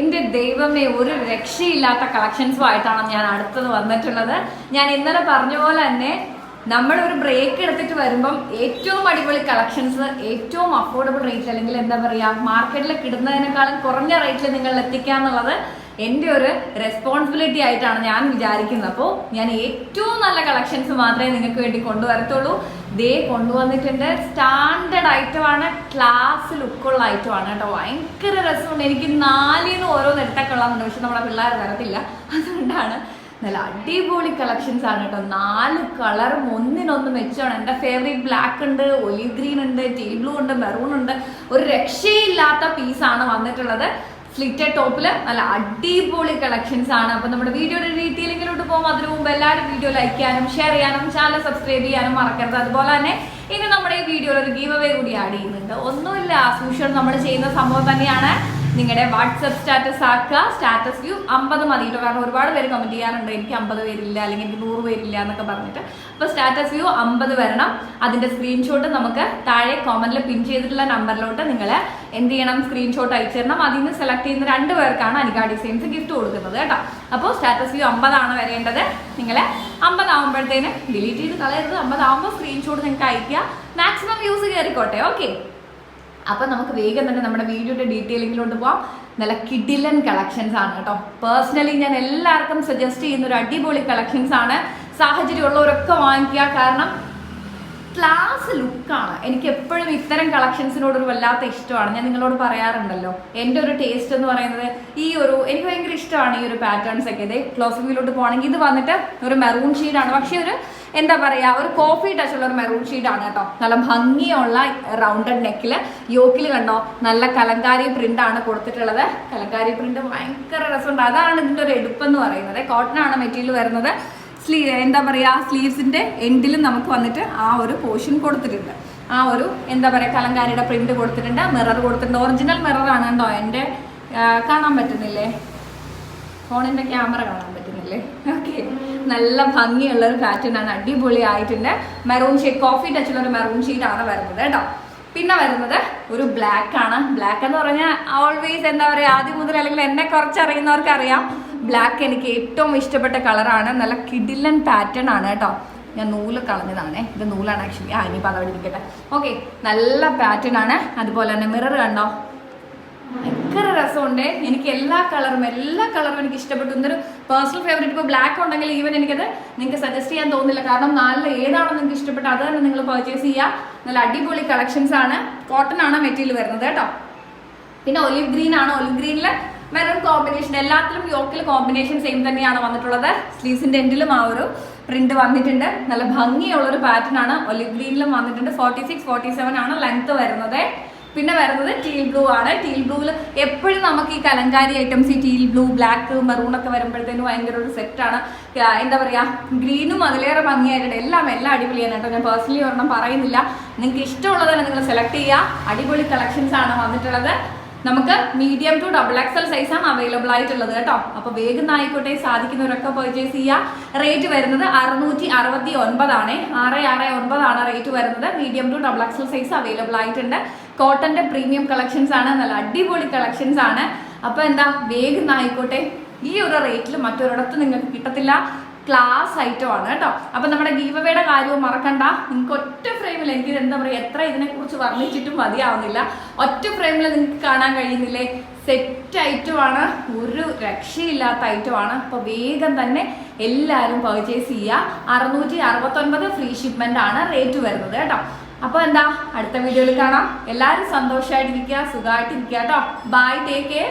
എന്റെ ദൈവമേ ഒരു രക്ഷയില്ലാത്ത കളക്ഷൻസുമായിട്ടാണ് ഞാൻ അടുത്തത് വന്നിട്ടുള്ളത്. ഞാൻ ഇന്നലെ പറഞ്ഞ പോലെ തന്നെ നമ്മൾ ഒരു ബ്രേക്ക് എടുത്തിട്ട് വരുമ്പം ഏറ്റവും അടിപൊളി കളക്ഷൻസ് ഏറ്റവും അഫോർഡബിൾ റേറ്റ് അല്ലെങ്കിൽ എന്താ പറയുക മാർക്കറ്റിൽ കിടുന്നതിനേക്കാളും കുറഞ്ഞ റേറ്റിൽ നിങ്ങൾ എത്തിക്കുക എന്നുള്ളത് എന്റെ ഒരു റെസ്പോൺസിബിലിറ്റി ആയിട്ടാണ് ഞാൻ വിചാരിക്കുന്നത്. അപ്പോൾ ഞാൻ ഏറ്റവും നല്ല കളക്ഷൻസ് മാത്രമേ നിങ്ങൾക്ക് വേണ്ടി കൊണ്ടുവരത്തുള്ളൂ. ദേ കൊണ്ടുവന്നിട്ടുണ്ട്. സ്റ്റാൻഡേർഡ് ഐറ്റമാണ് ക്ലാസ് ലുക്കുള്ള ഐറ്റമാണ് കേട്ടോ. ഭയങ്കര രസമുണ്ട്. എനിക്ക് നാലിന്ന് ഓരോന്ന് എടുത്താൽ കൊള്ളാമെന്നുണ്ട് പക്ഷെ നമ്മളെ പിള്ളേർ തരത്തില്ല അതുകൊണ്ടാണ്. നല്ല അടിപൊളി കളക്ഷൻസ് ആണ് കേട്ടോ. നാല് കളറും ഒന്നിനൊന്ന് മെച്ചമാണ് എന്റെ ഫേവറേറ്റ് ബ്ലാക്ക് ഉണ്ട് ഒലിവ് ഗ്രീൻ ഉണ്ട് ടീ ബ്ലൂ ഉണ്ട് മെറൂൺ ഉണ്ട്. ഒരു രക്ഷയില്ലാത്ത പീസാണ് വന്നിട്ടുള്ളത്. സ്ലിറ്റഡ് ടോപ്പിൽ നല്ല അടിപൊളി കളക്ഷൻസ് ആണ്. അപ്പൊ നമ്മുടെ വീഡിയോയുടെ ഡീറ്റെയിലിങ്ങിലോട്ട് പോകുമ്പോൾ അതിനു മുമ്പ് എല്ലാവരും വീഡിയോ ലൈക്ക് ചെയ്യാനും ഷെയർ ചെയ്യാനും ചാനൽ സബ്സ്ക്രൈബ് ചെയ്യാനും മറക്കരുത്. അതുപോലെ തന്നെ ഇനി നമ്മുടെ ഈ വീഡിയോയിൽ ഒരു ഗീവ് അവേ കൂടി ആഡ് ചെയ്യുന്നുണ്ട്. ഒന്നുമില്ല സൂഷ്യൽ നമ്മൾ ചെയ്യുന്ന സംഭവം തന്നെയാണ്. നിങ്ങളുടെ വാട്സപ്പ് സ്റ്റാറ്റസ് ആക്കുക. സ്റ്റാറ്റസ് വ്യൂ അമ്പത് മതി കേട്ടോ കാരണം ഒരുപാട് പേര് കമന്റ് ചെയ്യാറുണ്ട്. എനിക്ക് അമ്പത് പേരില്ല അല്ലെങ്കിൽ എനിക്ക് നൂറ് പേരില്ല എന്നൊക്കെ പറഞ്ഞിട്ട്. അപ്പോൾ സ്റ്റാറ്റസ് വ്യൂ അമ്പത് വരണം. അതിന്റെ സ്ക്രീൻഷോട്ട് നമുക്ക് താഴെ കോമന്റിൽ പിൻ ചെയ്തിട്ടുള്ള നമ്പറിലോട്ട് നിങ്ങൾ എന്ത് ചെയ്യണം? സ്ക്രീൻഷോട്ട് അയച്ചു തരണം. അതിൽ നിന്ന് സെലക്ട് ചെയ്യുന്ന രണ്ട് പേർക്കാണ് അനിക ഡിസൈൻസ് ഗിഫ്റ്റ് കൊടുക്കുന്നത് കേട്ടോ. അപ്പോൾ സ്റ്റാറ്റസ് വ്യൂ അമ്പതാണ് വരേണ്ടത്. നിങ്ങൾ അമ്പതാവുമ്പോഴത്തേന് ഡിലീറ്റ് ചെയ്ത് കളയരുത്. അമ്പതാവുമ്പോൾ സ്ക്രീൻഷോട്ട് നിങ്ങൾക്ക് അയക്കുക മാക്സിമം യൂസ് കയറിക്കോട്ടെ ഓക്കെ അപ്പൊ നമുക്ക് വേഗം തന്നെ നമ്മുടെ വീഡിയോയുടെ ഡീറ്റെയിലിങ്ങിലോട്ട് പോവാം. നല്ല കിഡിലൻ കളക്ഷൻസ് ആണ് കേട്ടോ. പേഴ്സണലി ഞാൻ എല്ലാവർക്കും സജസ്റ്റ് ചെയ്യുന്ന ഒരു അടിപൊളി കളക്ഷൻസ് ആണ്. സാഹചര്യമുള്ളവരൊക്കെ വാങ്ങിക്കുക. കാരണം ക്ലാസ് ലുക്കാണ് എനിക്ക് എപ്പോഴും ഇത്തരം കളക്ഷൻസിനോട് ഒരു വല്ലാത്ത ഇഷ്ടമാണ്. ഞാൻ നിങ്ങളോട് പറയാറുണ്ടല്ലോ. എന്റെ ഒരു ടേസ്റ്റ് എന്ന് പറയുന്നത് ഈ ഒരു എനിക്ക് ഭയങ്കര ഇഷ്ടമാണ് ഈ ഒരു പാറ്റേൺസ് ഒക്കെ. ഇതേ ക്ലോസിംഗിലോട്ട് പോകണമെങ്കിൽ ഇത് വന്നിട്ട് ഒരു മെറൂൺ ഷീഡാണ് പക്ഷേ ഒരു എന്താ പറയുക ഒരു കോഫി ടച്ച് ഉള്ള ഒരു മെറൂൺ ഷീഡാണ് കേട്ടോ. നല്ല ഭംഗിയുള്ള റൗണ്ടഡ് നെക്കിൽ യോക്കിൽ കണ്ടോ നല്ല കലങ്കാരി പ്രിന്റ് ആണ് കൊടുത്തിട്ടുള്ളത്. കലങ്കാരി പ്രിന്റ് ഭയങ്കര രസമുണ്ട്. അതാണ് ഇതിന്റെ ഒരു എടുപ്പെന്ന് പറയുന്നത്. കോട്ടൺ ആണ് മെറ്റീരിയൽ വരുന്നത്. സ്ലീ എന്താ പറയുക സ്ലീവ്സിന്റെ എൻഡിലും നമുക്ക് വന്നിട്ട് ആ ഒരു പോർഷൻ കൊടുത്തിട്ടുണ്ട്. ആ ഒരു എന്താ പറയുക കലങ്കാരിയുടെ പ്രിന്റ് കൊടുത്തിട്ടുണ്ട്. മിറർ കൊടുത്തിട്ടുണ്ട്. ഒറിജിനൽ മിററാണ് കേട്ടോ. എന്റെ കാണാൻ പറ്റുന്നില്ലേ? ഫോണിന്റെ ക്യാമറ കാണാൻ പറ്റുന്നില്ലേ ഓക്കെ നല്ല ഭംഗിയുള്ള ഒരു പാറ്റേൺ ആണ്. അടിപൊളി ആയിട്ടുണ്ട് മെറൂൺ ഷെയ്ഡ് കോഫി ടച്ചുള്ള ഒരു മെറൂൺ ആണ് വരുന്നത് കേട്ടോ. പിന്നെ വരുന്നത് ഒരു ബ്ലാക്ക് ആണ്. ബ്ലാക്ക് എന്ന് പറഞ്ഞാൽ ഓൾവേസ് എന്താ പറയുക ആദ്യം മുതൽ അല്ലെങ്കിൽ എന്നെ കുറച്ച് അറിയുന്നവർക്ക് അറിയാം ബ്ലാക്ക് എനിക്ക് ഏറ്റവും ഇഷ്ടപ്പെട്ട കളറാണ് നല്ല കിഡിലൻ പാറ്റേൺ ആണ് കേട്ടോ. ഞാൻ നൂൽ കളഞ്ഞതാണേ. ഇത് നൂലാണ് ആക്ച്വലി ആ ഇനി അതവിടെ ഓക്കെ നല്ല പാറ്റേൺ ആണ്. അതുപോലെ തന്നെ മിറർ കണ്ടോ? ഭയങ്കര രസമുണ്ട്. എനിക്ക് എല്ലാ കളറും എല്ലാ കളറും എനിക്ക് ഇഷ്ടപ്പെട്ടു. ഇന്നൊരു പേഴ്സണൽ ഫേവറേറ്റ് ഇപ്പോൾ ബ്ലാക്ക് ഉണ്ടെങ്കിൽ ഈവൻ എനിക്കത് നിങ്ങൾക്ക് സജസ്റ്റ് ചെയ്യാൻ തോന്നുന്നില്ല. കാരണം നാലിൽ ഏതാണോ നിങ്ങൾക്ക് ഇഷ്ടപ്പെട്ട അത് തന്നെ നിങ്ങൾ പർച്ചേസ് ചെയ്യുക. നല്ല അടിപൊളി കളക്ഷൻസ് ആണ്. കോട്ടൺ ആണ് മെറ്റീരിയൽ വരുന്നത് കേട്ടോ. പിന്നെ ഒലിവ് ഗ്രീൻ ആണ്. ഒലിവ് ഗ്രീനിൽ മെറൂൺ കോമ്പിനേഷൻ എല്ലാത്തിലും യോക്കിൽ കോമ്പിനേഷൻ സെയിം തന്നെയാണ് വന്നിട്ടുള്ളത്. സ്ലീവ്സിന്റെ എൻഡിലും ആ ഒരു പ്രിന്റ് വന്നിട്ടുണ്ട്. നല്ല ഭംഗിയുള്ള ഒരു പാറ്റേൺ ആണ്. ഒലിവ് ഗ്രീനിലും വന്നിട്ടുണ്ട്. ഫോർട്ടി സിക്സ് ഫോർട്ടി സെവൻ ആണ് ലെങ്ത് വരുന്നത്. പിന്നെ വരുന്നത് ടീൽ ബ്ലൂ ആണ്. ടീൽ ബ്ലൂവിൽ എപ്പോഴും നമുക്ക് ഈ കലങ്കാരി ഐറ്റംസ് ഈ ടീൽ ബ്ലൂ ബ്ലാക്ക് മെറൂൺ ഒക്കെ വരുമ്പോഴത്തേനും ഭയങ്കര ഒരു സെറ്റാണ് എന്താ പറയുക ഗ്രീനും അതിലേറെ ഭംഗിയായിട്ടുണ്ട്. എല്ലാം എല്ലാം അടിപൊളിയാണ് കേട്ടോ. ഞാൻ പേഴ്സണലി ഒരെണ്ണം പറയുന്നില്ല. നിങ്ങൾക്ക് ഇഷ്ടമുള്ളത് നിങ്ങൾ സെലക്ട് ചെയ്യുക. അടിപൊളി കളക്ഷൻസ് ആണ് വന്നിട്ടുള്ളത്. നമുക്ക് മീഡിയം ടു ഡബിൾ എക്സൽ സൈസാണ് അവൈലബിൾ ആയിട്ടുള്ളത് കേട്ടോ. അപ്പൊ വേഗം ആയിക്കോട്ടെ സാധിക്കുന്നവരൊക്കെ പർച്ചേസ് ചെയ്യുക. റേറ്റ് വരുന്നത് അറുന്നൂറ്റി അറുപത്തി ഒൻപതാണ് ആറ് ആറ് ഒൻപതാണ് റേറ്റ് വരുന്നത്. Medium to double XL size available ആയിട്ടുണ്ട്. കോട്ടന്റെ പ്രീമിയം കളക്ഷൻസ് ആണ് നല്ല അടിപൊളി കളക്ഷൻസ് ആണ്. അപ്പൊ എന്താ വേഗം ആയിക്കോട്ടെ. ഈ ഒരു റേറ്റിൽ മറ്റൊരിടത്ത് നിങ്ങൾക്ക് കിട്ടത്തില്ല. ക്ലാസ് ഐറ്റം ആണ് കേട്ടോ. അപ്പൊ നമ്മുടെ ഗീവവയുടെ കാര്യവും മറക്കണ്ട. നിങ്ങൾക്ക് ഒറ്റ ഫ്രെയിമിൽ എനിക്ക് എന്താ പറയുക എത്ര ഇതിനെ കുറിച്ച് വർണിച്ചിട്ടും മതിയാവുന്നില്ല. ഒറ്റ ഫ്രെയിമിൽ നിങ്ങൾക്ക് കാണാൻ കഴിയുന്നില്ലേ? സെറ്റ് ഐറ്റം ആണ്. ഒരു രക്ഷയില്ലാത്ത ഐറ്റം ആണ്. അപ്പൊ വേഗം തന്നെ എല്ലാവരും പർച്ചേസ് ചെയ്യുക. അറുന്നൂറ്റി ഫ്രീ ഷിപ്മെന്റ് ആണ് റേറ്റ് വരുന്നത് കേട്ടോ. അപ്പൊ എന്താ അടുത്ത വീഡിയോയിൽ കാണാം. എല്ലാവരും സന്തോഷമായിട്ടിരിക്കുക സുഖമായിട്ടിരിക്കുക കേട്ടോ. Bye take care